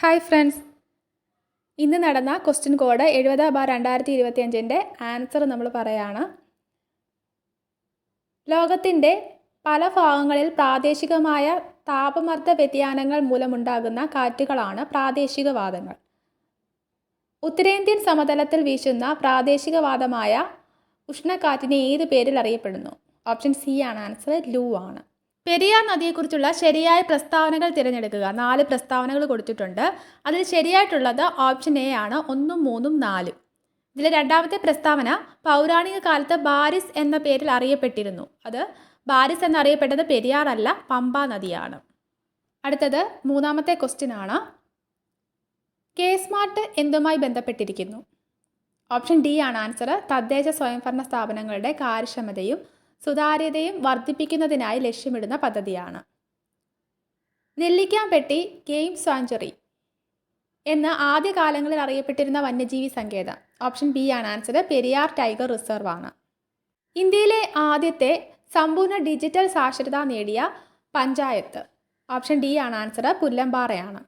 Hi friends. ഇന്ന് നടന്ന question code എഴുപത് ബാർ രണ്ടായിരത്തി ഇരുപത്തി അഞ്ചിന്റെ ആൻസർ നമ്മൾ പറയാണ്. ലോകത്തിന്റെ പല ഭാഗങ്ങളിൽ പ്രാദേശികമായ താപമർദ്ദ വ്യതിയാനങ്ങൾ മൂലമുണ്ടാകുന്ന കാറ്റുകളാണ് പ്രാദേശികവാദങ്ങൾ. ഉത്തരേന്ത്യൻ സമതലത്തിൽ വീശുന്ന പ്രാദേശികവാദമായ ഉഷ്ണക്കാറ്റിനെ ഏത് പേരിൽ അറിയപ്പെടുന്നു? ഓപ്ഷൻ സി ആണ് ആൻസർ ലൂ ആണ്. പെരിയാർ നദിയെക്കുറിച്ചുള്ള ശരിയായ പ്രസ്താവനകൾ തിരഞ്ഞെടുക്കുക. നാല് പ്രസ്താവനകൾ കൊടുത്തിട്ടുണ്ട്. അതിൽ ശരിയായിട്ടുള്ളത് ഓപ്ഷൻ എ ആണ്. ഒന്നും മൂന്നും നാലും. ഇതിലെ രണ്ടാമത്തെ പ്രസ്താവന പൗരാണിക കാലത്ത് ബാരിസ് എന്ന പേരിൽ അറിയപ്പെട്ടിരുന്നു. അത് ബാരിസ് എന്നറിയപ്പെട്ടത് പെരിയാർ അല്ല പമ്പ നദിയാണ്. അടുത്തത് മൂന്നാമത്തെ ക്വസ്റ്റ്യൻ ആണ്. കെ സ്മാർട്ട് എന്തുമായി ബന്ധപ്പെട്ടിരിക്കുന്നു? ഓപ്ഷൻ ഡി ആണ് ആൻസർ തദ്ദേശ സ്വയംഭരണ സ്ഥാപനങ്ങളുടെ കാര്യക്ഷമതയും സുതാര്യതയും വർദ്ധിപ്പിക്കുന്നതിനായി ലക്ഷ്യമിടുന്ന പദ്ധതിയാണ്. നെല്ലിക്കാംപെട്ടി ഗെയിം സാഞ്ചുറി എന്ന് ആദ്യകാലങ്ങളിൽ അറിയപ്പെട്ടിരുന്ന വന്യജീവി സങ്കേതം. ഓപ്ഷൻ ബി ആണ് ആൻസർ പെരിയാർ ടൈഗർ റിസർവ് ആണ്. ഇന്ത്യയിലെ ആദ്യത്തെ സമ്പൂർണ ഡിജിറ്റൽ സാക്ഷരത നേടിയ പഞ്ചായത്ത്. ഓപ്ഷൻ ഡി ആണ് ആൻസർ പുല്ലമ്പാറയാണ്.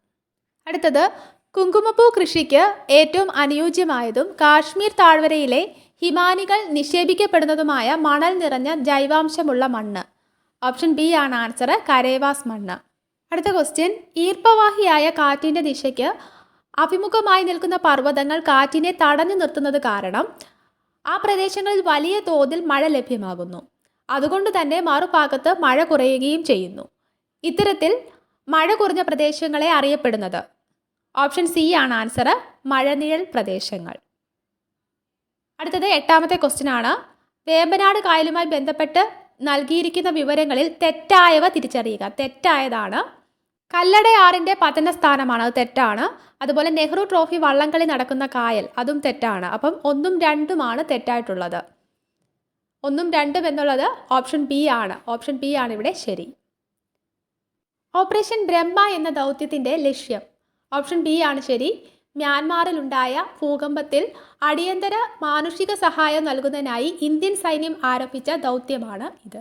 അടുത്തത് കുങ്കുമപ്പൂ കൃഷിക്ക് ഏറ്റവും അനുയോജ്യമായതും കാശ്മീർ താഴ്വരയിലെ ഹിമാനികൾ നിക്ഷേപിക്കപ്പെടുന്നതുമായ മണൽ നിറഞ്ഞ ജൈവാംശമുള്ള മണ്ണ്. ഓപ്ഷൻ ബി ആണ് ആൻസർ കരേവാസ് മണ്ണ്. അടുത്ത ക്വസ്റ്റ്യൻ ഈർപ്പവാഹിയായ കാറ്റിന്റെ ദിശയ്ക്ക് അഭിമുഖമായി നിൽക്കുന്ന പർവതങ്ങൾ കാറ്റിനെ തടഞ്ഞു നിർത്തുന്നത് കാരണം ആ പ്രദേശങ്ങളിൽ വലിയ തോതിൽ മഴ ലഭ്യമാകുന്നു. അതുകൊണ്ട് തന്നെ മറുഭാഗത്ത് മഴ കുറയുകയും ചെയ്യുന്നു. ഇത്തരത്തിൽ മഴ കുറഞ്ഞ പ്രദേശങ്ങളെ അറിയപ്പെടുന്നത്. ഓപ്ഷൻ സി ആണ് ആൻസർ മഴനിഴൽ പ്രദേശങ്ങൾ. അടുത്തത് എട്ടാമത്തെ ക്വസ്റ്റ്യൻ ആണ്. വേമ്പനാട് കായലുമായി ബന്ധപ്പെട്ട് നൽകിയിരിക്കുന്ന വിവരങ്ങളിൽ തെറ്റായവ തിരിച്ചറിയുക. തെറ്റായതാണ്. കല്ലടയാറിന്റെ പതന സ്ഥാനമാണ് അത് തെറ്റാണ്. അതുപോലെ നെഹ്റു ട്രോഫി വള്ളംകളി നടക്കുന്ന കായൽ അതും തെറ്റാണ്. അപ്പം ഒന്നും രണ്ടുമാണ് തെറ്റായിട്ടുള്ളത്. ഒന്നും രണ്ടും എന്നുള്ളത് ഓപ്ഷൻ ബി ആണ്. ഓപ്ഷൻ ബി ആണ് ഇവിടെ ശരി. ഓപ്പറേഷൻ ബ്രഹ്മ എന്ന ദൗത്യത്തിന്റെ ലക്ഷ്യം. ഓപ്ഷൻ ബി ആണ് ശരി. മ്യാൻമാറിലുണ്ടായ ഭൂകമ്പത്തിൽ അടിയന്തര മാനുഷിക സഹായം നൽകുന്നതിനായി ഇന്ത്യൻ സൈന്യം ആരംഭിച്ച ദൗത്യമാണ് ഇത്.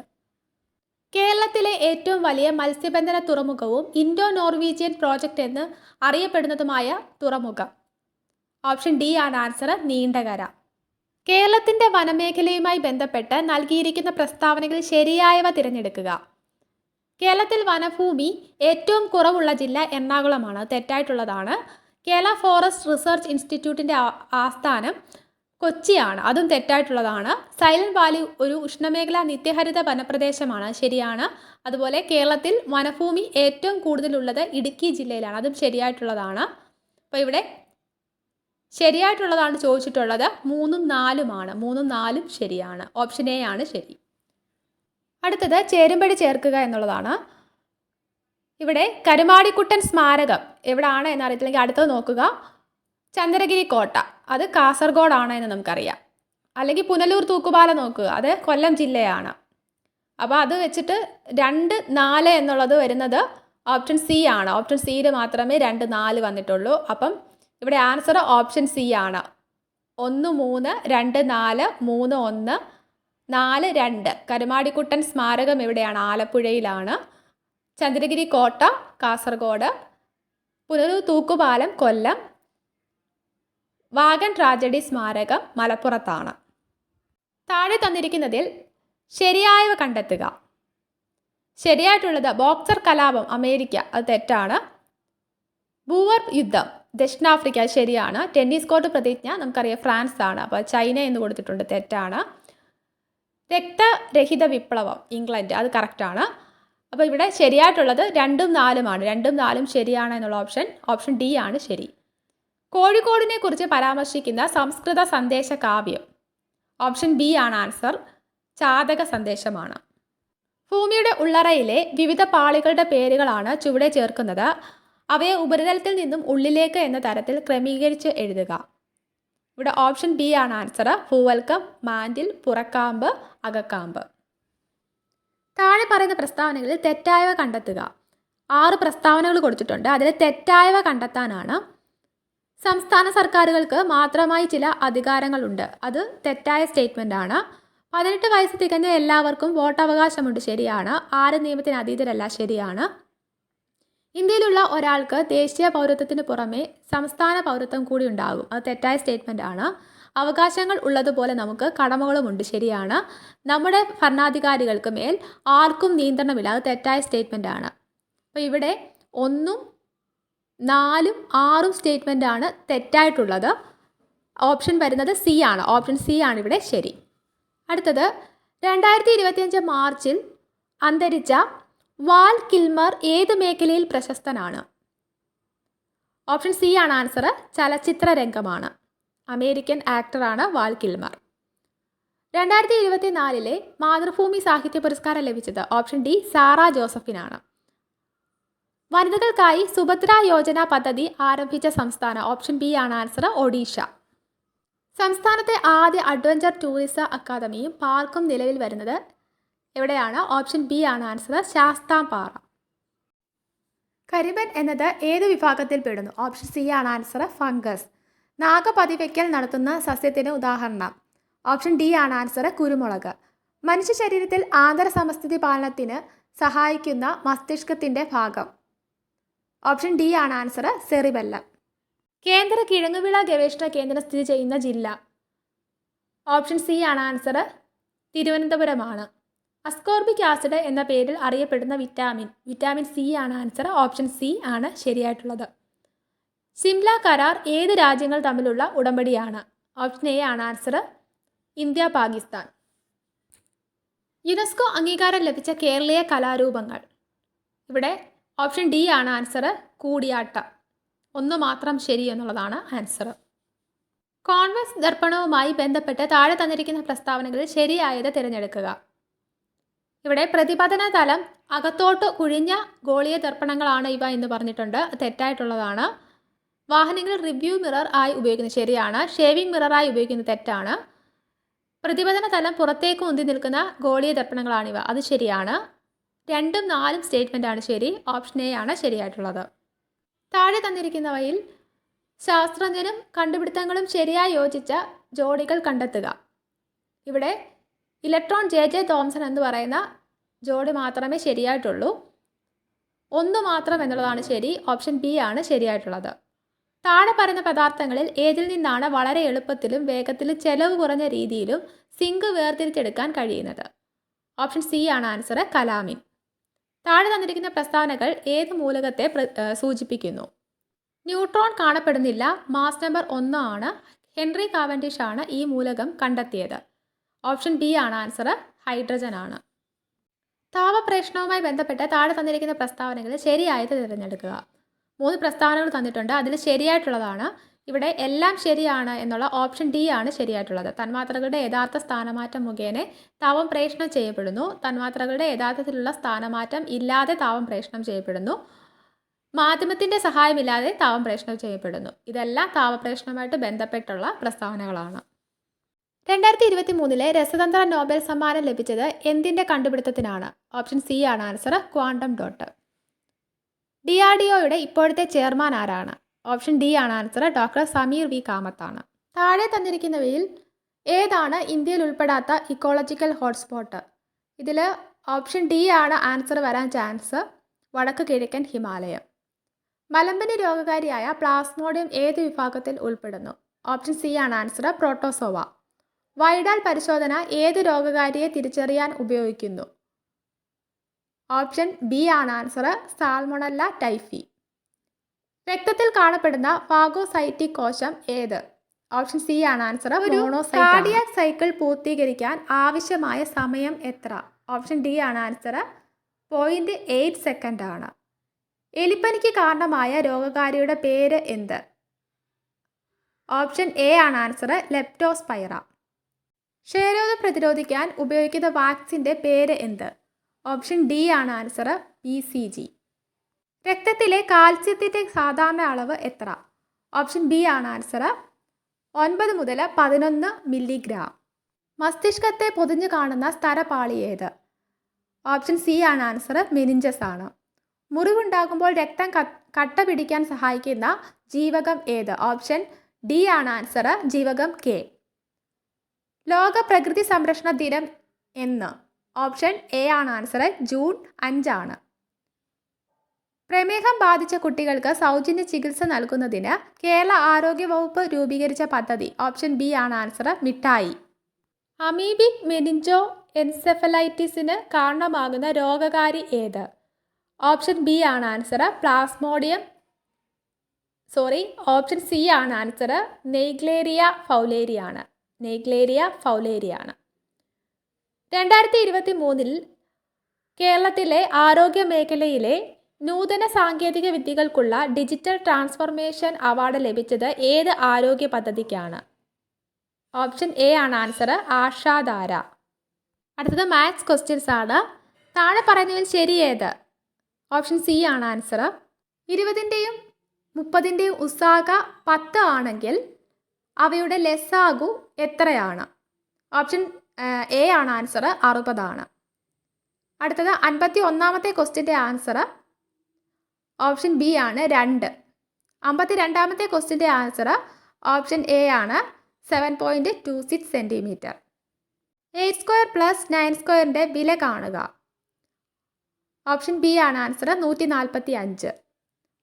കേരളത്തിലെ ഏറ്റവും വലിയ മത്സ്യബന്ധന തുറമുഖവും ഇൻഡോ നോർവീജിയൻ പ്രോജക്റ്റ് എന്ന് അറിയപ്പെടുന്നതുമായ തുറമുഖം. ഓപ്ഷൻ ഡി ആണ് ആൻസർ നീണ്ടകര. കേരളത്തിന്റെ വനമേഖലയുമായി ബന്ധപ്പെട്ട് നൽകിയിരിക്കുന്ന പ്രസ്താവനകൾ ശരിയായവ തിരഞ്ഞെടുക്കുക. കേരളത്തിൽ വനഭൂമി ഏറ്റവും കുറവുള്ള ജില്ല എറണാകുളമാണ്. തെറ്റായിട്ടുള്ളതാണ്. കേരള ഫോറസ്റ്റ് റിസർച്ച് ഇൻസ്റ്റിറ്റ്യൂട്ടിന്റെ ആസ്ഥാനം കൊച്ചിയാണ്. അതും തെറ്റായിട്ടുള്ളതാണ്. സൈലന്റ് വാലി ഒരു ഉഷ്ണമേഖലാ നിത്യഹരിത വനപ്രദേശമാണ്. ശരിയാണ്. അതുപോലെ കേരളത്തിൽ വനഭൂമി ഏറ്റവും കൂടുതലുള്ളത് ഇടുക്കി ജില്ലയിലാണ്. അതും ശരിയായിട്ടുള്ളതാണ്. അപ്പോൾ ഇവിടെ ശരിയായിട്ടുള്ളതാണ് ചോദിച്ചിട്ടുള്ളത്. മൂന്നും നാലുമാണ്. മൂന്നും നാലും ശരിയാണ്. ഓപ്ഷൻ എ ആണ് ശരി. അടുത്തത് ചേരുംപടി ചേർക്കുക എന്നുള്ളതാണ്. ഇവിടെ കരുമാടിക്കുട്ടൻ സ്മാരകം എവിടാണ് എന്നറിയത്തില്ലെങ്കിൽ അടുത്തത് നോക്കുക. ചന്ദ്രഗിരി കോട്ട. അത് കാസർഗോഡാണ് എന്ന് നമുക്കറിയാം. അല്ലെങ്കിൽ പുനലൂർ തൂക്കുപാല നോക്കുക. അത് കൊല്ലം ജില്ലയാണ്. അപ്പോൾ അത് വെച്ചിട്ട് രണ്ട് നാല് എന്നുള്ളത് വരുന്നത് ഓപ്ഷൻ സി ആണ്. ഓപ്ഷൻ സിയിൽ മാത്രമേ രണ്ട് നാല് വന്നിട്ടുള്ളൂ. അപ്പം ഇവിടെ ആൻസർ ഓപ്ഷൻ സി ആണ്. ഒന്ന് മൂന്ന് രണ്ട് നാല് മൂന്ന് ഒന്ന് നാല് രണ്ട്. കരുമാടിക്കുട്ടൻ സ്മാരകം എവിടെയാണ്? ആലപ്പുഴയിലാണ്. ചന്ദ്രഗിരി കോട്ട കാസർഗോഡ് പുനലൂർ തൂക്കുപാലം കൊല്ലം വാഗൻ ട്രാജഡി സ്മാരകം മലപ്പുറത്താണ്. താഴെ തന്നിരിക്കുന്നതിൽ ശരിയായവ കണ്ടെത്തുക. ശരിയായിട്ടുള്ളത് ബോക്സർ കലാപം അമേരിക്ക അത് തെറ്റാണ്. ബൂവർ യുദ്ധം ദക്ഷിണാഫ്രിക്ക ശരിയാണ്. ടെന്നീസ് കോർട്ട് പ്രതിജ്ഞ നമുക്കറിയാം ഫ്രാൻസ് ആണ് അപ്പോൾ ചൈന എന്ന് കൊടുത്തിട്ടുണ്ട് തെറ്റാണ്. രക്തരഹിത വിപ്ലവം ഇംഗ്ലണ്ട് അത് കറക്റ്റാണ്. അപ്പോൾ ഇവിടെ ശരിയായിട്ടുള്ളത് രണ്ടും നാലുമാണ്. രണ്ടും നാലും ശരിയാണ് എന്നുള്ള ഓപ്ഷൻ ഓപ്ഷൻ ഡി ആണ് ശരി. കോഴിക്കോടിനെ കുറിച്ച് പരാമർശിക്കുന്ന സംസ്കൃത സന്ദേശ കാവ്യം. ഓപ്ഷൻ ബി ആണ് ആൻസർ ചാതക സന്ദേശമാണ്. ഭൂമിയുടെ ഉള്ളറയിലെ വിവിധ പാളികളുടെ പേരുകളാണ് ചുവടെ ചേർക്കുന്നത്. അവയെ ഉപരിതലത്തിൽ നിന്നും ഉള്ളിലേക്ക് എന്ന തരത്തിൽ ക്രമീകരിച്ച് എഴുതുക. ഇവിടെ ഓപ്ഷൻ ബി ആണ് ആൻസർ ഭൂവൽക്കം മാൻഡിൽ പുറക്കാമ്പ് അകക്കാമ്പ്. പറയുന്ന പ്രസ്താവനകളിൽ തെറ്റായവ കണ്ടെത്തുക. ആറ് പ്രസ്താവനകൾ കൊടുത്തിട്ടുണ്ട്. അതിൽ തെറ്റായവ കണ്ടെത്താനാണ് സംസ്ഥാന സർക്കാരുകൾക്ക് മാത്രമായി ചില അധികാരങ്ങളുണ്ട്. അത് തെറ്റായ സ്റ്റേറ്റ്മെന്റ് ആണ്. പതിനെട്ട് വയസ്സ് തികഞ്ഞ എല്ലാവർക്കും വോട്ടവകാശമുണ്ട് ശരിയാണ്. ആര് നിയമത്തിന് അതീതരല്ല ശരിയാണ്. ഇന്ത്യയിലുള്ള ഒരാൾക്ക് ദേശീയ പൗരത്വത്തിന് പുറമെ സംസ്ഥാന പൗരത്വം കൂടി ഉണ്ടാകും. അത് തെറ്റായ സ്റ്റേറ്റ്മെന്റ് ആണ്. അവകാശങ്ങൾ ഉള്ളതുപോലെ നമുക്ക് കടമകളുമുണ്ട് ശരിയാണ്. നമ്മുടെ ഭരണാധികാരികൾക്ക് മേൽ ആർക്കും നിയന്ത്രണമില്ല. അത് തെറ്റായ സ്റ്റേറ്റ്മെന്റ് ആണ്. അപ്പോൾ ഇവിടെ ഒന്നും നാലും ആറും സ്റ്റേറ്റ്മെന്റ് ആണ് തെറ്റായിട്ടുള്ളത്. ഓപ്ഷൻ വരുന്നത് സി ആണ്. ഓപ്ഷൻ സി ആണ് ഇവിടെ ശരി. അടുത്തത് രണ്ടായിരത്തി ഇരുപത്തിയഞ്ച് മാർച്ചിൽ അന്തരിച്ച വാൽ കിൽമർ ഏത് മേഖലയിൽ പ്രശസ്തനാണ്? ഓപ്ഷൻ സി ആണ് ആൻസർ ചലച്ചിത്ര രംഗമാണ് അമേരിക്കൻ ആക്ടറാണ് വാൾ കിൽമർ. രണ്ടായിരത്തി ഇരുപത്തി നാലിലെ മാതൃഭൂമി സാഹിത്യ പുരസ്കാരം ലഭിച്ചത് ഓപ്ഷൻ ഡി സാറ ജോസഫിനാണ്. വനിതകൾക്കായി സുഭദ്ര യോജന പദ്ധതി ആരംഭിച്ച സംസ്ഥാനം ഓപ്ഷൻ ബി ആണ് ആൻസർ ഒഡീഷ. സംസ്ഥാനത്തെ ആദ്യ അഡ്വഞ്ചർ ടൂറിസം അക്കാദമിയും പാർക്കും നിലവിൽ വരുന്നത് എവിടെയാണ്? ഓപ്ഷൻ ബി ആണ് ആൻസർ ശാസ്താംപാറ. കരിമൻ എന്നത് ഏത് വിഭാഗത്തിൽ പെടുന്നു? ഓപ്ഷൻ സി ആണ് ആൻസർ ഫംഗസ്. നാഗപതിവയ്ക്കൽ നടത്തുന്ന സസ്യത്തിന് ഉദാഹരണം. ഓപ്ഷൻ ഡി ആണ് ആൻസർ കുരുമുളക്. മനുഷ്യ ശരീരത്തിൽ ആന്തര സമസ്ഥിതി പാലനത്തിന് സഹായിക്കുന്ന മസ്തിഷ്കത്തിന്റെ ഭാഗം. ഓപ്ഷൻ ഡി ആണ് ആൻസർ സെറിബെല്ലം കേന്ദ്ര കിഴങ്ങുവിള ഗവേഷണ കേന്ദ്രം സ്ഥിതി ചെയ്യുന്ന ജില്ല. ഓപ്ഷൻ സി ആണ് ആൻസർ തിരുവനന്തപുരമാണ്. അസ്കോർബിക് ആസിഡ് എന്ന പേരിൽ അറിയപ്പെടുന്ന വിറ്റാമിൻ. വിറ്റാമിൻ സി ആണ് ആൻസർ. ഓപ്ഷൻ സി ആണ് ശരിയായിട്ടുള്ളത്. സിംല കരാർ ഏത് രാജ്യങ്ങൾ തമ്മിലുള്ള ഉടമ്പടിയാണ്? ഓപ്ഷൻ എ ആണ് ആൻസർ ഇന്ത്യ പാകിസ്ഥാൻ. യുനെസ്കോ അംഗീകാരം ലഭിച്ച കേരളീയ കലാരൂപങ്ങൾ. ഇവിടെ ഓപ്ഷൻ ഡി ആണ് ആൻസർ കൂടിയാട്ട. ഒന്ന് മാത്രം ശരി എന്നുള്ളതാണ് ആൻസർ. കോൺവെക്സ് ദർപ്പണവുമായി ബന്ധപ്പെട്ട് താഴെ തന്നിരിക്കുന്ന പ്രസ്താവനകളിൽ ശരിയായത് തിരഞ്ഞെടുക്കുക. ഇവിടെ പ്രതിപതന തലം അകത്തോട്ട് കുഴിഞ്ഞ ഗോളീയ ദർപ്പണങ്ങളാണ് ഇവ എന്ന് പറഞ്ഞിട്ടുണ്ട്. തെറ്റായിട്ടുള്ളതാണ്. വാഹനങ്ങൾ റിവ്യൂ മിറർ ആയി ഉപയോഗിക്കുന്നത് ശരിയാണ്. ഷേവിംഗ് മിററായി ഉപയോഗിക്കുന്നത് തെറ്റാണ്. പ്രതിപതന തലം പുറത്തേക്ക് ഉന്തി നിൽക്കുന്ന ഗോളീയ ദർപ്പണങ്ങളാണിവ. അത് ശരിയാണ്. രണ്ടും നാലും സ്റ്റേറ്റ്മെന്റ് ആണ് ശരി. ഓപ്ഷൻ എ ആണ് ശരിയായിട്ടുള്ളത്. താഴെ തന്നിരിക്കുന്നവയിൽ ശാസ്ത്രജ്ഞനും കണ്ടുപിടുത്തങ്ങളും ശരിയായി യോജിച്ച ജോഡികൾ കണ്ടെത്തുക. ഇവിടെ ഇലക്ട്രോൺ ജെ ജെ തോംസൺ എന്ന് പറയുന്ന ജോഡി മാത്രമേ ശരിയായിട്ടുള്ളൂ. ഒന്ന് മാത്രം എന്നുള്ളതാണ് ശരി. ഓപ്ഷൻ ബി ആണ് ശരിയായിട്ടുള്ളത്. താഴെ പറയുന്ന പദാർത്ഥങ്ങളിൽ ഏതിൽ നിന്നാണ് വളരെ എളുപ്പത്തിലും വേഗത്തിലും ചെലവ് കുറഞ്ഞ രീതിയിലും സിങ്ക് വേർതിരിച്ചെടുക്കാൻ കഴിയുന്നത്? ഓപ്ഷൻ സി ആണ് ആൻസർ കലാമിൻ. താഴെ തന്നിരിക്കുന്ന പ്രസ്താവനകൾ ഏത് മൂലകത്തെ സൂചിപ്പിക്കുന്നു? ന്യൂട്രോൺ കാണപ്പെടുന്നില്ല മാസ് നമ്പർ ഒന്ന് ആണ് ഹെൻറി കാവൻഡിഷ് ആണ് ഈ മൂലകം കണ്ടെത്തിയത്. ഓപ്ഷൻ ബി ആണ് ആൻസർ ഹൈഡ്രജൻ ആണ്. താപപ്രേഷണവുമായി ബന്ധപ്പെട്ട് താഴെ തന്നിരിക്കുന്ന പ്രസ്താവനകളിൽ ശരിയായത് തിരഞ്ഞെടുക്കുക. മൂന്ന് പ്രസ്താവനകൾ തന്നിട്ടുണ്ട്. അതിൽ ശരിയായിട്ടുള്ളതാണ്. ഇവിടെ എല്ലാം ശരിയാണ് എന്നുള്ള ഓപ്ഷൻ ഡി ആണ് ശരിയായിട്ടുള്ളത്. തന്മാത്രകളുടെ യഥാർത്ഥ സ്ഥാനമാറ്റം മുഖേന താവം പ്രേഷണം ചെയ്യപ്പെടുന്നു. തന്മാത്രകളുടെ യഥാർത്ഥത്തിലുള്ള സ്ഥാനമാറ്റം ഇല്ലാതെ താവം പ്രേഷണം ചെയ്യപ്പെടുന്നു. മാധ്യമത്തിന്റെ സഹായമില്ലാതെ താവം പ്രേഷണം ചെയ്യപ്പെടുന്നു. ഇതെല്ലാം താവപ്രേഷണവുമായിട്ട് ബന്ധപ്പെട്ടുള്ള പ്രസ്താവനകളാണ്. രണ്ടായിരത്തി ഇരുപത്തി മൂന്നിലെ രസതന്ത്ര നോബൽ സമ്മാനം ലഭിച്ചത് എന്തിന്റെ കണ്ടുപിടുത്തത്തിനാണ്? ഓപ്ഷൻ സി ആണ്. Answer quantum dot. D R D ഒയുടെ ഇപ്പോഴത്തെ ചെയർമാൻ ആരാണ്? ഓപ്ഷൻ ഡി ആണ് ആൻസർ. Doctor Sameer V. കാമത്താണ്. താഴെ തന്നിരിക്കുന്നവയിൽ ഏതാണ് ഇന്ത്യയിൽ ഉൾപ്പെടാത്ത ഇക്കോളജിക്കൽ ഹോട്ട്സ്പോട്ട്? ഇതിൽ ഓപ്ഷൻ ഡി ആണ് ആൻസർ വരാൻ ചാൻസ്. വടക്ക് കിഴക്കൻ ഹിമാലയം. മലമ്പനി രോഗകാരിയായ പ്ലാസ്മോഡിയം ഏത് വിഭാഗത്തിൽ ഉൾപ്പെടുന്നു? ഓപ്ഷൻ സി ആണ് ആൻസർ. പ്രോട്ടോസോവ. വൈഡാൽ പരിശോധന ഏത് രോഗകാരിയെ തിരിച്ചറിയാൻ ഉപയോഗിക്കുന്നു? ഓപ്ഷൻ ബി ആണ് ആൻസർ. Salmonella typhi. രക്തത്തിൽ കാണപ്പെടുന്ന ഫാഗോസൈറ്റിക് കോശം ഏത്? ഓപ്ഷൻ സി ആണ് ആൻസർ. ഒരു കാർഡിയാക് സൈക്കിൾ പൂർത്തീകരിക്കാൻ ആവശ്യമായ സമയം എത്ര? ഓപ്ഷൻ ഡി ആണ് ആൻസർ. പോയിന്റ് എയ്റ്റ് സെക്കൻഡ് ആണ്. എലിപ്പനിക്ക് കാരണമായ രോഗകാരിയുടെ പേര് എന്ത്? ഓപ്ഷൻ എ ആണ് ആൻസർ. ലെപ്റ്റോസ്പൈറ. ക്ഷയരോഗം പ്രതിരോധിക്കാൻ ഉപയോഗിക്കുന്ന വാക്സിന്റെ പേര് എന്ത്? ഓപ്ഷൻ ഡി ആണ് ആൻസർ ബി സി ജി. രക്തത്തിലെ കാൽസ്യത്തിന്റെ സാധാരണ അളവ് എത്ര? ഓപ്ഷൻ ബി ആണ് ആൻസർ ഒൻപത് മുതൽ പതിനൊന്ന് മില്ലിഗ്രാം. മസ്തിഷ്കത്തെ പൊതിഞ്ഞു കാണുന്ന സ്ഥലപാളി ഏത്? ഓപ്ഷൻ സി ആണ് ആൻസർ മെനിഞ്ചസ് ആണ്. മുറിവുണ്ടാകുമ്പോൾ രക്തം കട്ട പിടിക്കാൻ സഹായിക്കുന്ന ജീവകം ഏത്? ഓപ്ഷൻ ഡി ആണ് ആൻസർ ജീവകം കെ. ലോക പ്രകൃതി സംരക്ഷണ ദിനം എന്ന്. ഓപ്ഷൻ എ ആണ് ആൻസർ ജൂൺ അഞ്ചാണ്. പ്രമേഹം ബാധിച്ച കുട്ടികൾക്ക് സൗജന്യ ചികിത്സ നൽകുന്നതിന് കേരള ആരോഗ്യ വകുപ്പ് രൂപീകരിച്ച പദ്ധതി ഓപ്ഷൻ ബി ആണ് ആൻസർ മിഠായി. അമീബിക് മെനിഞ്ചോ എൻസെഫലൈറ്റിസിന് കാരണമാകുന്ന രോഗകാരി ഏത്? ഓപ്ഷൻ ബി ആണ് answer plasmodium. Sorry option C ആണ് ആൻസർ നെയ്ഗ്ലേരിയ ഫൗലേരിയാണ്. നെയ്ഗ്ലേരിയ ഫൗലേരിയാണ്. രണ്ടായിരത്തി ഇരുപത്തി മൂന്നിൽ കേരളത്തിലെ ആരോഗ്യ മേഖലയിലെ നൂതന സാങ്കേതിക വിദ്യകൾക്കുള്ള ഡിജിറ്റൽ ട്രാൻസ്ഫോർമേഷൻ അവാർഡ് ലഭിച്ചത് ഏത് ആരോഗ്യ പദ്ധതിക്കാണ്? ഓപ്ഷൻ എ ആണ് ആൻസർ ആഷാധാര അടുത്തത് മാത്സ് ക്വസ്റ്റ്യൻസ് ആണ്. താഴെ പറയുന്നതിൽ ശരി ഏത്? ഓപ്ഷൻ സി ആണ് ആൻസർ ഇരുപതിന്റെയും മുപ്പതിന്റെയും ഉസാക പത്ത് ആണെങ്കിൽ അവയുടെ ലെസ്സാകു എത്രയാണ്? ഓപ്ഷൻ എ ആണ് ആൻസർ അറുപതാണ്. അടുത്തത് അൻപത്തി ഒന്നാമത്തെ ക്വസ്റ്റ്യന്റെ ആൻസർ ഓപ്ഷൻ ബി ആണ് രണ്ട്. അമ്പത്തി രണ്ടാമത്തെ ക്വസ്റ്റ്യന്റെ ആൻസർ ഓപ്ഷൻ എ ആണ് seven point two six centimetre eight square plus nine സ്ക്വയറിന്റെ വില കാണുക. ഓപ്ഷൻ ബി ആണ് ആൻസർ നൂറ്റി നാൽപ്പത്തി അഞ്ച്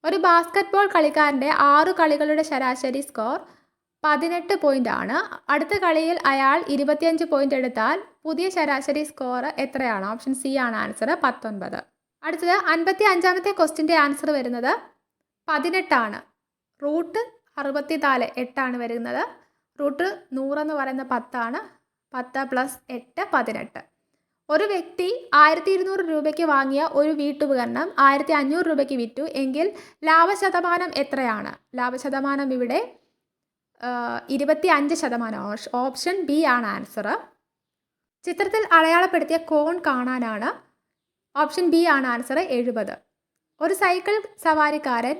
ഒരു ബാസ്ക്കറ്റ്ബോൾ കളിക്കാരന്റെ ആറു കളികളുടെ ശരാശരി സ്കോർ പതിനെട്ട് പോയിന്റ് ആണ്. അടുത്ത കളിയിൽ അയാൾ ഇരുപത്തിയഞ്ച് പോയിന്റ് എടുത്താൽ പുതിയ ശരാശരി സ്കോർ എത്രയാണ്? ഓപ്ഷൻ സി ആണ് ആൻസർ പത്തൊൻപത്. അടുത്തത് അൻപത്തി അഞ്ചാമത്തെ ക്വസ്റ്റിന്റെ ആൻസർ വരുന്നത് പതിനെട്ടാണ്. റൂട്ട് അറുപത്തിനാല് എട്ടാണ് വരുന്നത്. റൂട്ട് നൂറെന്ന് പറയുന്ന പത്താണ്. പത്ത് പ്ലസ് എട്ട് പതിനെട്ട്. ഒരു വ്യക്തി ആയിരത്തി ഇരുന്നൂറ് രൂപയ്ക്ക് വാങ്ങിയ ഒരു വീട്ടുപകരണം ആയിരത്തി അഞ്ഞൂറ് രൂപയ്ക്ക് വിറ്റു. എങ്കിൽ ലാഭശതമാനം എത്രയാണ്? ലാഭശതമാനം ഇവിടെ ഇരുപത്തി അഞ്ച് ശതമാനം. ഓപ്ഷൻ ബി ആണ് ആൻസർ ചിത്രത്തിൽ അടയാളപ്പെടുത്തിയ കോൺ കാണാനാണ്. ഓപ്ഷൻ ബി ആണ് ആൻസർ എഴുപത്. ഒരു സൈക്കിൾ സവാരിക്കാരൻ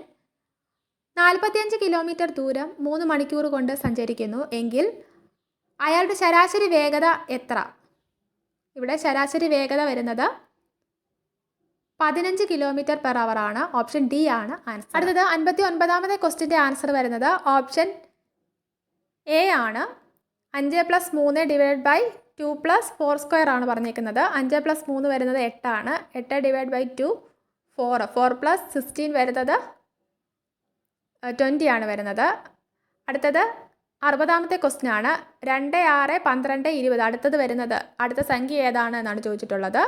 നാൽപ്പത്തിയഞ്ച് കിലോമീറ്റർ ദൂരം മൂന്ന് മണിക്കൂർ കൊണ്ട് സഞ്ചരിക്കുന്നു എങ്കിൽ അയാളുടെ ശരാശരി വേഗത എത്ര? ഇവിടെ ശരാശരി വേഗത വരുന്നത് പതിനഞ്ച് കിലോമീറ്റർ പെർ അവർ ആണ്. ഓപ്ഷൻ ഡി ആണ് ആൻസർ അടുത്തത് അൻപത്തി ഒൻപതാമത്തെ ക്വസ്റ്റിന്റെ ആൻസർ വരുന്നത് ഓപ്ഷൻ എ ആണ്. അഞ്ച് പ്ലസ് മൂന്ന് divide by two plus four square ആണ് പറഞ്ഞേക്കുന്നത്. അഞ്ച് പ്ലസ് മൂന്ന് വരുന്നത് എട്ടാണ് എട്ട് divide by two four four plus sixteen വരുന്നത് ട്വന്റി ആണ് വരുന്നത്. അടുത്തത് അറുപതാമത്തെ ക്വസ്റ്റ്യൻ ആണ്. രണ്ട് ആറ് പന്ത്രണ്ട് ഇരുപത്. അടുത്തത് വരുന്നത് അടുത്ത സംഖ്യ ഏതാണ് എന്നാണ് ചോദിച്ചിട്ടുള്ളത്.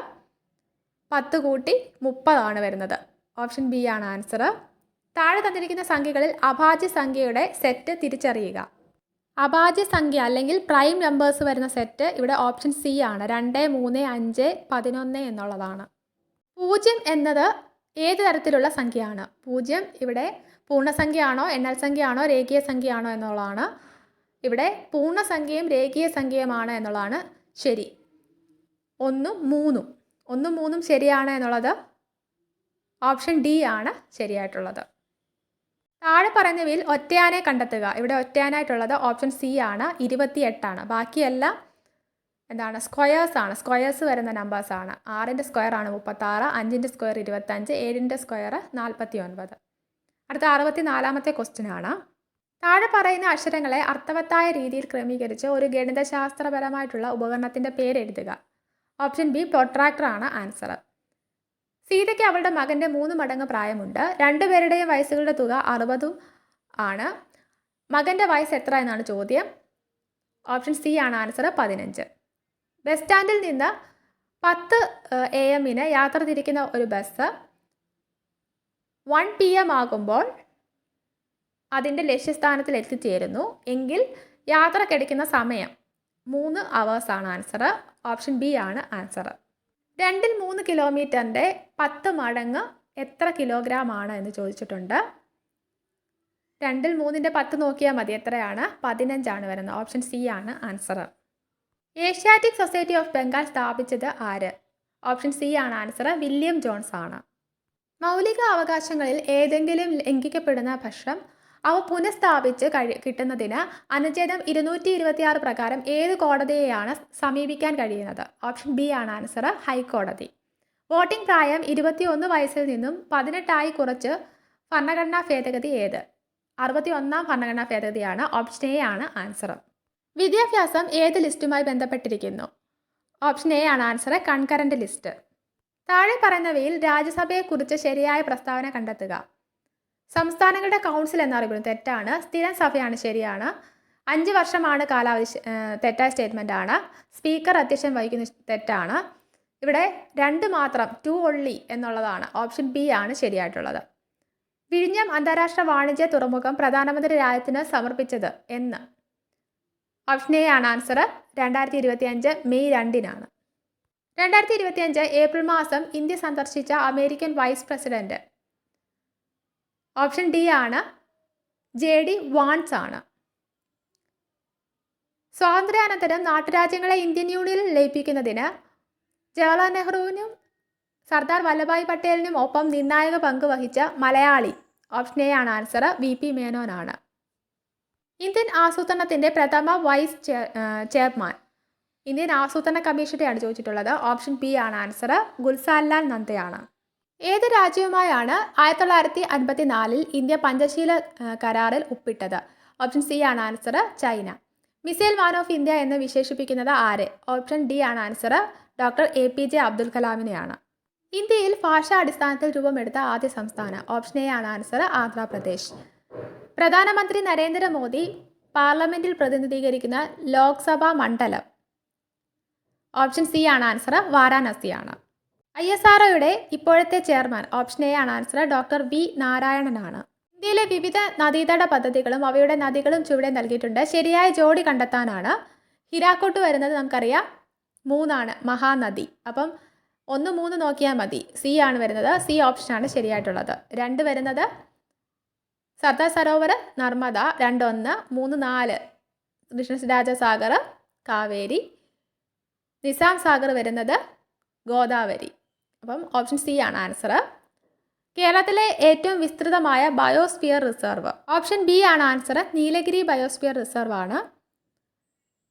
പത്ത് കൂട്ടി മുപ്പതാണ് വരുന്നത്. ഓപ്ഷൻ ബി ആണ് ആൻസർ താഴെ തന്നിരിക്കുന്ന സംഖ്യകളിൽ അഭാജ്യ സംഖ്യയുടെ സെറ്റ് തിരിച്ചറിയുക. അഭാജ്യ സംഖ്യ അല്ലെങ്കിൽ പ്രൈം നമ്പേഴ്സ് വരുന്ന സെറ്റ് ഇവിടെ ഓപ്ഷൻ സി ആണ്. രണ്ട് മൂന്ന് അഞ്ച് പതിനൊന്ന് എന്നുള്ളതാണ്. പൂജ്യം എന്നത് ഏത് തരത്തിലുള്ള സംഖ്യയാണ്? പൂജ്യം ഇവിടെ പൂർണസംഖ്യയാണോ എണ്ണൽ സംഖ്യയാണോ രേഖീയ സംഖ്യയാണോ എന്നുള്ളതാണ്. ഇവിടെ പൂർണസംഖ്യയും രേഖീയ സംഖ്യയുമാണ് എന്നുള്ളതാണ്. ശരി. ഒന്നും മൂന്നും. ഒന്നും മൂന്നും ശരിയാണ് എന്നുള്ളത്. ഓപ്ഷൻ ഡി ആണ് ശരിയായിട്ടുള്ളത്. താഴെ പറയുന്നവയിൽ ഒറ്റയാനെ കണ്ടെത്തുക. ഇവിടെ ഒറ്റയാനായിട്ടുള്ളത് ഓപ്ഷൻ സി ആണ്. ഇരുപത്തി എട്ടാണ് ബാക്കിയെല്ലാം എന്താണ്? സ്ക്വയേഴ്സ് ആണ്. സ്ക്വയേഴ്സ് വരുന്ന നമ്പേഴ്സ് ആണ്. ആറിന്റെ സ്ക്വയർ ആണ് മുപ്പത്താറ് അഞ്ചിന്റെ സ്ക്വയർ ഇരുപത്തഞ്ച് ഏഴിന്റെ സ്ക്വയർ നാൽപ്പത്തി ഒൻപത് അടുത്ത അറുപത്തി നാലാമത്തെ ക്വസ്റ്റ്യൻ ആണ്. താഴെ പറയുന്ന അക്ഷരങ്ങളെ അർത്ഥവത്തായ രീതിയിൽ ക്രമീകരിച്ച് ഒരു ഗണിതശാസ്ത്രപരമായിട്ടുള്ള ഉപകരണത്തിന്റെ പേര് എഴുതുക. ഓപ്ഷൻ ബി പ്രൊട്രാക്ടർ ആണ് ആൻസർ സീതയ്ക്ക് അവളുടെ മകന്റെ മൂന്ന് മടങ്ങ് പ്രായമുണ്ട്. രണ്ടുപേരുടെയും വയസ്സുകളുടെ തുക അറുപതും ആണ്. മകന്റെ വയസ്സ് എത്ര എന്നാണ് ചോദ്യം. ഓപ്ഷൻ സി ആണ് ആൻസർ പതിനഞ്ച്. ബസ് സ്റ്റാൻഡിൽ നിന്ന് പത്ത് എ എമ്മിന് യാത്ര തിരിക്കുന്ന ഒരു ബസ് വൺ പി എം ആകുമ്പോൾ അതിന്റെ ലക്ഷ്യസ്ഥാനത്തിൽ എത്തിച്ചേരുന്നു. എങ്കിൽ യാത്ര കിടക്കുന്ന സമയം മൂന്ന് അവേഴ്സാണ് ആൻസർ. ഓപ്ഷൻ ബി ആണ് ആൻസർ. രണ്ടിൽ മൂന്ന് കിലോമീറ്ററിന്റെ പത്ത് മടങ്ങ് എത്ര കിലോഗ്രാം ആണ് എന്ന് ചോദിച്ചിട്ടുണ്ട്. രണ്ടിൽ മൂന്നിന്റെ പത്ത് നോക്കിയാൽ മതി എത്രയാണ്? പതിനഞ്ചാണ് വരുന്നത്. ഓപ്ഷൻ സി ആണ് answer Asiatic society of Bengal സ്ഥാപിച്ചത് ആര്? ഓപ്ഷൻ സി ആണ് ആൻസർ വില്യം ജോൺസ് ആണ്. മൗലിക അവകാശങ്ങളിൽ ഏതെങ്കിലും ലംഘിക്കപ്പെടുന്ന പക്ഷം അവ പുനഃസ്ഥാപിച്ച് കഴി കിട്ടുന്നതിന് അനുച്ഛേദം ഇരുന്നൂറ്റി ഇരുപത്തിയാറ് പ്രകാരം ഏത് കോടതിയെയാണ് സമീപിക്കാൻ കഴിയുന്നത്? ഓപ്ഷൻ ബി ആണ് ആൻസർ ഹൈക്കോടതി. വോട്ടിംഗ് പ്രായം ഇരുപത്തിയൊന്ന് വയസ്സിൽ നിന്നും പതിനെട്ടായി കുറച്ച് ഭരണഘടനാ ഭേദഗതി ഏത്? അറുപത്തി ഒന്നാം ഭരണഘടനാ ഭേദഗതിയാണ് ഓപ്ഷൻ എ ആണ് ആൻസർ. വിദ്യാഭ്യാസം ഏത് ലിസ്റ്റുമായി ബന്ധപ്പെട്ടിരിക്കുന്നു? ഓപ്ഷൻ എ ആണ് ആൻസർ കൺകറന്റ് ലിസ്റ്റ്. താഴെ പറയുന്നവയിൽ രാജ്യസഭയെക്കുറിച്ച് ശരിയായ പ്രസ്താവന കണ്ടെത്തുക. സംസ്ഥാനങ്ങളുടെ കൗൺസിൽ എന്നറിയപ്പെടുന്നത് തെറ്റാണ്. സ്ഥിരം സഭയാണ് ശരിയാണ്. അഞ്ച് വർഷമാണ് കാലാവധി തെറ്റായ സ്റ്റേറ്റ്മെന്റ് ആണ്. സ്പീക്കർ അധ്യക്ഷൻ വഹിക്കുന്ന തെറ്റാണ്. ഇവിടെ രണ്ട് മാത്രം ടു ഒള്ളി എന്നുള്ളതാണ്. ഓപ്ഷൻ ബി ആണ് ശരിയായിട്ടുള്ളത്. വിഴിഞ്ഞം അന്താരാഷ്ട്ര വാണിജ്യ തുറമുഖം പ്രധാനമന്ത്രി രാജ്യത്തിന് സമർപ്പിച്ചത് എന്ന്. ഓപ്ഷൻ എ ആണ് ആൻസർ രണ്ടായിരത്തി ഇരുപത്തി അഞ്ച് മെയ് രണ്ടിനാണ്. രണ്ടായിരത്തി ഇരുപത്തി അഞ്ച് ഏപ്രിൽ മാസം ഇന്ത്യ സന്ദർശിച്ച American vice president option D ആണ്. ജെ ഡി വാൺസ് ആണ്. സ്വാതന്ത്ര്യാനന്തരം നാട്ടുരാജ്യങ്ങളെ ഇന്ത്യൻ യൂണിയനിൽ ലയിപ്പിക്കുന്നതിന് ജവഹർലാൽ നെഹ്റുവിനും സർദാർ വല്ലഭായ് പട്ടേലിനും ഒപ്പം നിർണായക പങ്ക് വഹിച്ച മലയാളി. ഓപ്ഷൻ എ ആണ് ആൻസർ. വി പി മേനോനാണ് ഇന്ത്യൻ ആസൂത്രണത്തിന്റെ പ്രഥമ വൈസ് ചെയർമാൻ. ഇന്ത്യൻ ആസൂത്രണ കമ്മീഷനെയാണ് ചോദിച്ചിട്ടുള്ളത്. ഓപ്ഷൻ ബി ആണ് ആൻസർ. ഗുൽസാൻലാൽ നന്ദയാണ്. ഏത് രാജ്യവുമായാണ് ആയിരത്തി തൊള്ളായിരത്തി അൻപത്തി നാലിൽ ഇന്ത്യ പഞ്ചശീല കരാറിൽ ഒപ്പിട്ടത്? ഓപ്ഷൻ സി ആണ് answer China. Missile man of India എന്ന് വിശേഷിപ്പിക്കുന്നത് ആര്? ഓപ്ഷൻ ഡി ആണ് answer doctor A P J Abdul കലാമിനെയാണ്. ഇന്ത്യയിൽ ഭാഷാ അടിസ്ഥാനത്തിൽ രൂപമെടുത്ത ആദ്യ സംസ്ഥാനം. ഓപ്ഷൻ എ ആണ് ആൻസർ ആന്ധ്രാപ്രദേശ്. പ്രധാനമന്ത്രി നരേന്ദ്രമോദി പാർലമെന്റിൽ പ്രതിനിധീകരിക്കുന്ന ലോക്സഭാ മണ്ഡലം. ഓപ്ഷൻ സി ആണ് ആൻസർ വാരാണസിയാണ്. ഐ എസ് ആർ ഒയുടെ ഇപ്പോഴത്തെ ചെയർമാൻ ഓപ്ഷൻ എ ആണ് ആൻസർ. ഡോക്ടർ ബി നാരായണനാണ്. ഇന്ത്യയിലെ വിവിധ നദീതട പദ്ധതികളും അവയുടെ നദികളും ചുവടെ നൽകിയിട്ടുണ്ട്. ശരിയായ ജോഡി കണ്ടെത്താനാണ്. ഹിരാക്കോട്ട് വരുന്നത് നമുക്കറിയാം. മൂന്നാണ് മഹാനദി. അപ്പം ഒന്ന് മൂന്ന് നോക്കിയാൽ മതി. സി ആണ് വരുന്നത്. സി ഓപ്ഷനാണ് ശരിയായിട്ടുള്ളത്. രണ്ട് വരുന്നത് സർദാർ സരോവർ നർമ്മദ. രണ്ടൊന്ന് മൂന്ന് നാല്. കൃഷ്ണരാജസാഗർ കാവേരി. നിസാം സാഗർ വരുന്നത് ഗോദാവരി. അപ്പം ഓപ്ഷൻ സി ആണ് ആൻസർ കേരളത്തിലെ ഏറ്റവും വിസ്തൃതമായ ബയോസ്ഫിയർ റിസർവ് ഓപ്ഷൻ ബി ആണ് ആൻസർ നീലഗിരി ബയോസ്ഫിയർ റിസർവ് ആണ്.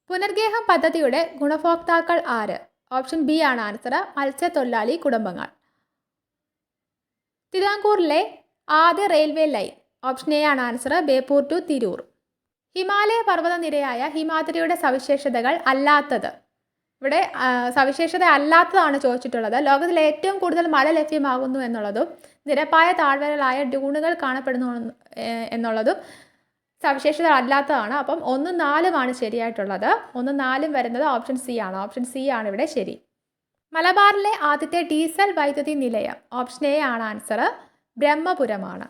പുനർഗേഹം പദ്ധതിയുടെ ഗുണഭോക്താക്കൾ ആര്? ഓപ്ഷൻ ബി ആണ് ആൻസർ മത്സ്യത്തൊഴിലാളി കുടുംബങ്ങൾ. തിരുവാങ്കൂറിലെ ആദ്യ റെയിൽവേ ലൈൻ ഓപ്ഷൻ എ ആണ് ആൻസർ ബേപ്പൂർ ടു തിരൂർ. ഹിമാലയ പർവതനിരയായ ഹിമാദ്രിയുടെ സവിശേഷതകൾ അല്ലാത്തത്. ഇവിടെ സവിശേഷത അല്ലാത്തതാണ് ചോദിച്ചിട്ടുള്ളത്. ലോകത്തിൽ ഏറ്റവും കൂടുതൽ മഴ ലഭ്യമാകുന്നു എന്നുള്ളതും നിരപ്പായ താഴ്വരകളായ ഡ്യൂണുകൾ കാണപ്പെടുന്നു എന്നുള്ളതും സവിശേഷത അല്ലാത്തതാണ് അപ്പം ഒന്ന് നാലുമാണ് ശരിയായിട്ടുള്ളത്. ഒന്ന് നാലും വരുന്നത് ഓപ്ഷൻ സി ആണ്. ഓപ്ഷൻ സി ആണ് ഇവിടെ ശരി. മലബാറിലെ ആദ്യത്തെ ഡീസൽ വൈദ്യുതി നിലയം ഓപ്ഷൻ എ ആണ് ആൻസർ. ബ്രഹ്മപുരമാണ്.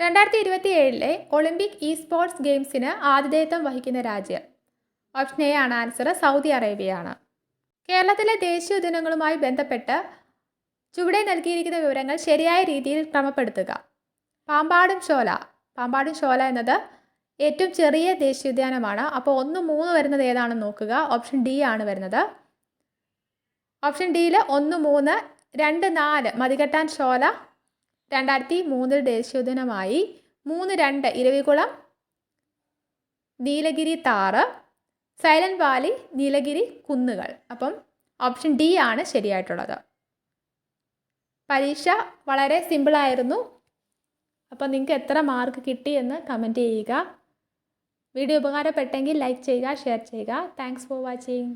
രണ്ടായിരത്തി ഇരുപത്തി ഏഴിലെ ഒളിമ്പിക് ഇ സ്പോർട്സ് ഗെയിംസിന് ആതിഥേയത്വം വഹിക്കുന്ന രാജ്യം ഓപ്ഷൻ എ ആണ് ആൻസർ. സൗദി അറേബ്യയാണ്. കേരളത്തിലെ ദേശീയ ദിനങ്ങളുമായി ബന്ധപ്പെട്ട് ചുവടെ നൽകിയിരിക്കുന്ന വിവരങ്ങൾ ശരിയായ രീതിയിൽ ക്രമപ്പെടുത്തുക. പാമ്പാടും ഷോല പാമ്പാടും ഷോല എന്നത് ഏറ്റവും ചെറിയ ദേശീയോദ്യാനമാണ് അപ്പോൾ ഒന്ന് മൂന്ന് വരുന്നത് ഏതാണെന്ന് നോക്കുക. ഓപ്ഷൻ ഡി ആണ് വരുന്നത്. ഓപ്ഷൻ ഡിയിൽ ഒന്ന് മൂന്ന് രണ്ട് നാല് മതികെട്ടാൻ ഷോല രണ്ടായിരത്തി മൂന്നിൽ ദേശീയോദ്യാനമായി മൂന്ന് രണ്ട് ഇരവികുളം നീലഗിരി താറ് സൈലന്റ് വാലി നീലഗിരി കുന്നുകൾ. അപ്പം ഓപ്ഷൻ ഡി ആണ് ശരിയായിട്ടുള്ളത്. പരീക്ഷ വളരെ സിമ്പിളായിരുന്നു അപ്പം നിങ്ങൾക്ക് എത്ര മാർക്ക് കിട്ടി എന്ന് കമന്റ് ചെയ്യുക. വീഡിയോ ഉപകാരപ്പെട്ടെങ്കിൽ ലൈക്ക് ചെയ്യുക ഷെയർ ചെയ്യുക. Thanks for watching